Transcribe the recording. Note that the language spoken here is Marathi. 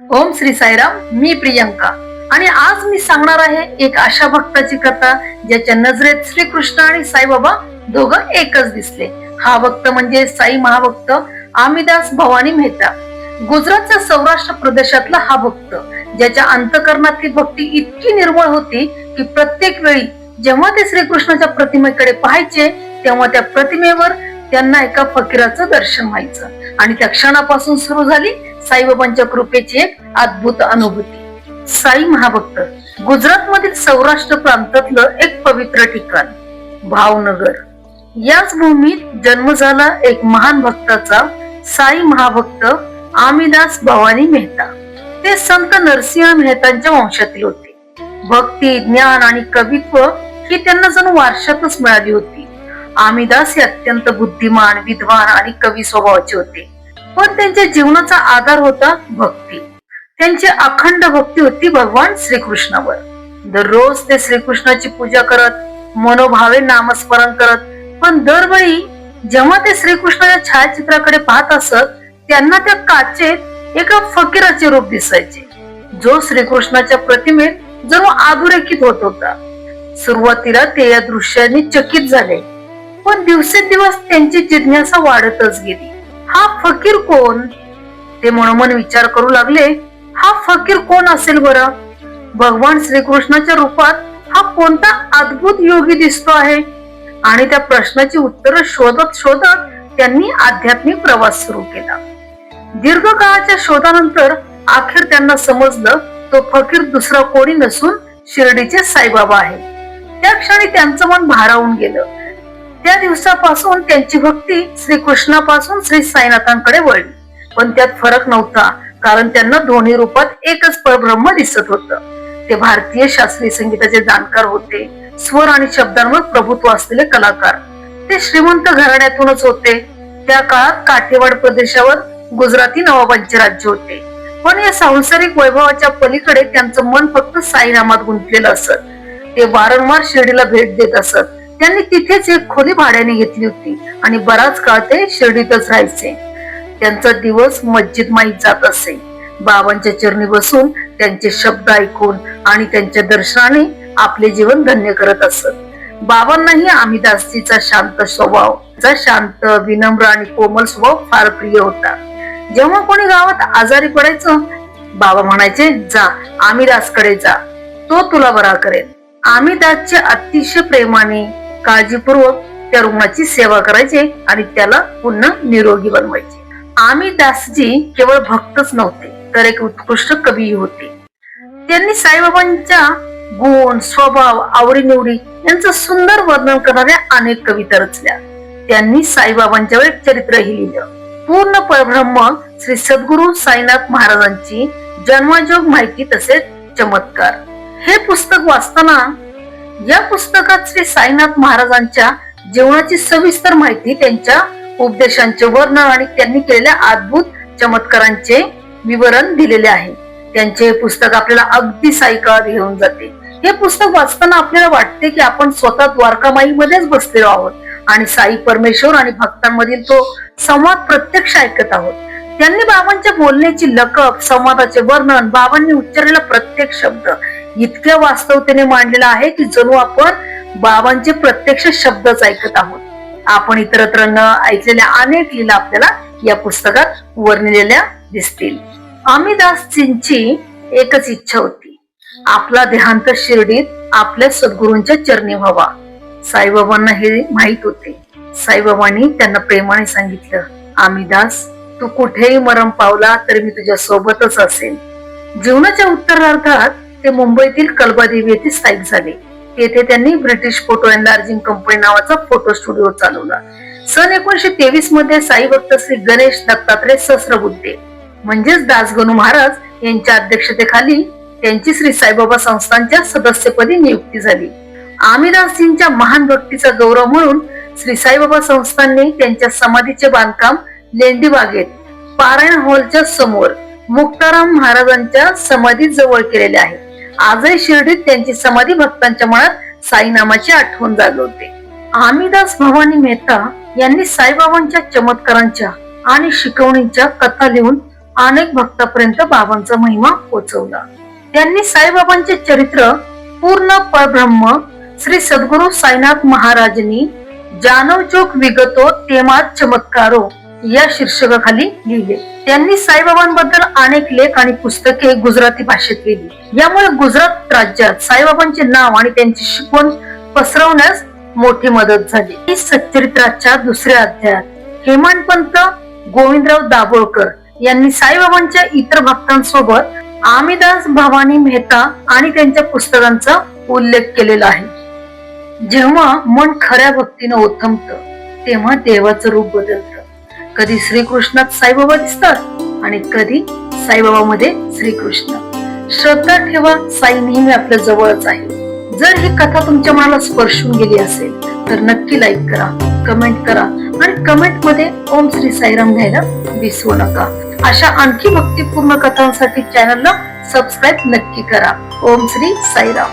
ओम श्री साईराम मी प्रियंका. आणि आज मी सांगणार आहे एक अशा भक्ताची कथा ज्याच्या नजरेत श्रीकृष्ण आणि साईबाबा दोघं एकच दिसले. हा भक्त म्हणजे साई महाभक्त आमिदास भवानी मेहता. गुजरातच्या सौराष्ट्र प्रदेशातला हा भक्त ज्याच्या अंतकरणातली भक्ती इतकी निर्मळ होती की प्रत्येक वेळी जेव्हा ते श्रीकृष्णाच्या प्रतिमेकडे पाहायचे तेव्हा त्या प्रतिमेवर त्यांना एका फकीराचं दर्शन व्हायचं. आणि त्या क्षणापासून सुरू झाली साईबाबांच्या कृपेची एक अद्भुत अनुभूती. साई महाभक्त गुजरात मधील सौराष्ट्र प्रांतातलं एक पवित्र ठिकाण भावनगर. याच भूमीत जन्म झाला एक महान भक्ताचा साई महाभक्त आमिदास भवानी मेहता. ते संत नरसिंह मेहतांच्या वंशातील होते. भक्ती ज्ञान आणि कवित्व ही त्यांना जणू वारशातच मिळाली होती. आमिदास हे अत्यंत बुद्धिमान विद्वान आणि कवी स्वभावाचे होते. पण त्यांच्या जीवनाचा आधार होता भक्ती. त्यांची अखंड भक्ती होती भगवान श्रीकृष्णावर. दररोज ते श्रीकृष्णाची पूजा करत मनोभावे नामस्मरण करत पण दरवेळी जेव्हा ते श्रीकृष्णाच्या छायाचित्राकडे पाहत असत त्यांना त्या काचेत एका फकीराचे रूप दिसायचे. जो श्रीकृष्णाच्या प्रतिमेत जणू अधोरेखित होत होता. सुरुवातीला ते या दृश्याने चकित झाले पण दिवसेंदिवस त्यांची जिज्ञासा वाढतच गेली. हा फकीर कोण? ते मनोमन विचार करू लागले हा फकीर कोण असेल बरं? भगवान श्रीकृष्णाच्या रूपात हा कोणता अद्भुत योगी दिसतो आहे? आणि त्या प्रश्नाची उत्तरं शोधत शोधत त्यांनी आध्यात्मिक प्रवास सुरू केला. दीर्घ काळाच्या शोधानंतर अखेर त्यांना समजलं तो फकीर दुसरा कोणी नसून शिर्डीचे साईबाबा आहे. त्या क्षणी त्यांचं मन भारावून गेलं. त्या दिवसापासून त्यांची भक्ती श्रीकृष्णापासून श्री साईनाथांकडे वळली. पण त्यात फरक नव्हता कारण त्यांना दोन्ही रूपात एकच परब्रह्म दिसत होत. ते भारतीय शास्त्रीय संगीताचे जाणकार होते. स्वर आणि शब्दांवर प्रभुत्व असलेले कलाकार. ते श्रीमंत घराण्यातूनच होते. त्या काळात काठेवाड प्रदेशावर गुजराती नवाबांचे राज्य होते. पण या सांसारिक वैभवाच्या पलीकडे त्यांचं मन फक्त साईनामात गुंतलेलं असत. ते वारंवार शिर्डीला भेट देत असत. त्यांनी तिथेच एक खोली भाड्याने घेतली होती आणि बराच काळ ते शिर्डीतच राहायचे. त्यांचा दिवस मस्जिद माहीत जात असे. बाबांच्या चरणी बसून त्यांचे शब्द ऐकून आणि त्यांच्या दर्शनाने आपले जीवन धन्य करत असत. बाबांनाही आमिदासजीचा शांत स्वभाव शांत विनम्र आणि कोमल स्वभाव फार प्रिय होता. जेव्हा कोणी गावात आजारी पडायचं बाबा म्हणायचे जा आमिदासकडे जा. तो तुला बरा करेल. आमिदासचे अतिशय प्रेमाने काळजीपूर्वक त्या रुग्णाची सेवा करायचे आणि त्याला पुन्हा निरोगी बनवायचे. आम्ही दासजी केवळ भक्तच नव्हते तर एक उत्कृष्ट कवी होते. त्यांनी साईबाबांच्या गुण स्वभाव आवडीनिवडी यांचं सुंदर वर्णन करणाऱ्या अनेक कविता रचल्या. त्यांनी साईबाबांच्या एक चरित्रही लिहिलं. पूर्ण परब्रह्म श्री सद्गुरु साईनाथ महाराजांची जन्मजोग माहिती तसेच चमत्कार. हे पुस्तक वाचताना या पुस्तकात श्री साईनाथ महाराजांच्या जीवनाची सविस्तर माहिती त्यांच्या उपदेशांचे वर्णन आणि त्यांनी केलेल्या अद्भुत चमत्कारांचे विवरण दिलेले आहे. त्यांचे हे पुस्तक आपल्याला अगदी सायकाळात घेऊन जाते. हे पुस्तक वाचताना आपल्याला वाटते की आपण स्वतः द्वारकामाई मध्येच बसलेलो आहोत आणि साई परमेश्वर आणि भक्तांमधील तो संवाद प्रत्यक्ष ऐकत आहोत. त्यांनी बाबांच्या बोलण्याची लकप संवादाचे वर्णन बाबांनी उच्चारलेला प्रत्येक शब्द इतक्या वास्तवतेने मांडलेला आहे की जणू आपण बाबांचे प्रत्यक्ष शब्दच ऐकत आहोत. आपण इतरत्र न ऐकलेल्या अनेक लीला आपल्याला या पुस्तकात वर्णिलेल्या दिसतील. आमिदासजींची एकच इच्छा होती. आपला देहांत शिर्डीत आपल्या सद्गुरूंच्या चरणी व्हावा. साईबाबांना हे माहीत होते. साईबाबांनी त्यांना प्रेमाने सांगितलं आमिदास तू कुठेही मरम पावला तरी मी तुझ्या सोबतच असेल जीवनाच्या उत्तरार्धात ते मुंबईतील कलबादेवी येथे स्थायिक झाले. येथे त्यांनी ब्रिटिश फोटो एनलार्जिंग कंपनी नावाचा फोटो स्टुडिओ चालवला. सन एकोणीशे तेवीसमध्ये साई भक्त श्री गणेश दत्तात्रय सहस्रबुद्धे म्हणजेच दासगणू महाराज यांच्या अध्यक्षतेखाली त्यांची श्री साईबाबा संस्थांच्या सदस्यपदी नियुक्ती झाली. आमिदासजींच्या महान भक्तीचा गौरव म्हणून श्री साईबाबा संस्थांनी त्यांच्या समाधीचे बांधकाम लेंडी बागेत पारायण हॉलच्या समोर मुक्ताराम महाराजांच्या समाधी जवळ केलेले आहे. आजही शिर्डीत त्यांची समाधी भक्तांच्या मनात साईनामाची आठवण जागवते आमिदास भवानी मेहता यांनी साईबाबांच्या चमत्कारांच्या आणि शिकवणीच्या कथा लिहून अनेक भक्तापर्यंत बाबांचा महिमा पोचवला त्यांनी साईबाबांचे चरित्र पूर्ण परब्रह्म श्री सद्गुरु साईनाथ महाराजांनी जानव चोक विगतो तेमात चमत्कारो या शीर्षकाखाली लिहिले. त्यांनी साईबाबांबद्दल अनेक लेख आणि पुस्तके गुजराती भाषेत लिहिली. यामुळे गुजरात राज्यात साईबाबांचे नाव आणि त्यांची शिकवण पसरवण्यास मोठी मदत झाली. सच्चरित्राच्या दुसऱ्या अध्यायात. हेमंतपंत गोविंदराव दाभोळकर यांनी साईबाबांच्या इतर भक्तांसोबत आमिदास भवानी मेहता आणि त्यांच्या पुस्तकांचा उल्लेख केलेला आहे. जेव्हा मन खऱ्या भक्तीनं ओथंबत तेव्हा देवाचं रूप बदलतं. कधी श्रीकृष्णात साईबाबा दिसतात आणि कधी साईबाबा मध्ये श्रीकृष्ण. श्रद्धा ठेवा साई नेहमी आपल्या जवळच आहे. जर ही कथा तुमच्या मनाला स्पर्शून गेली असेल तर नक्की लाईक करा कमेंट करा आणि कमेंटमध्ये ओम श्री साईराम घ्यायला विसरू नका. अशा आणखी भक्तिपूर्ण कथांसाठी चॅनलला सबस्क्राईब नक्की करा. ओम श्री साईराम.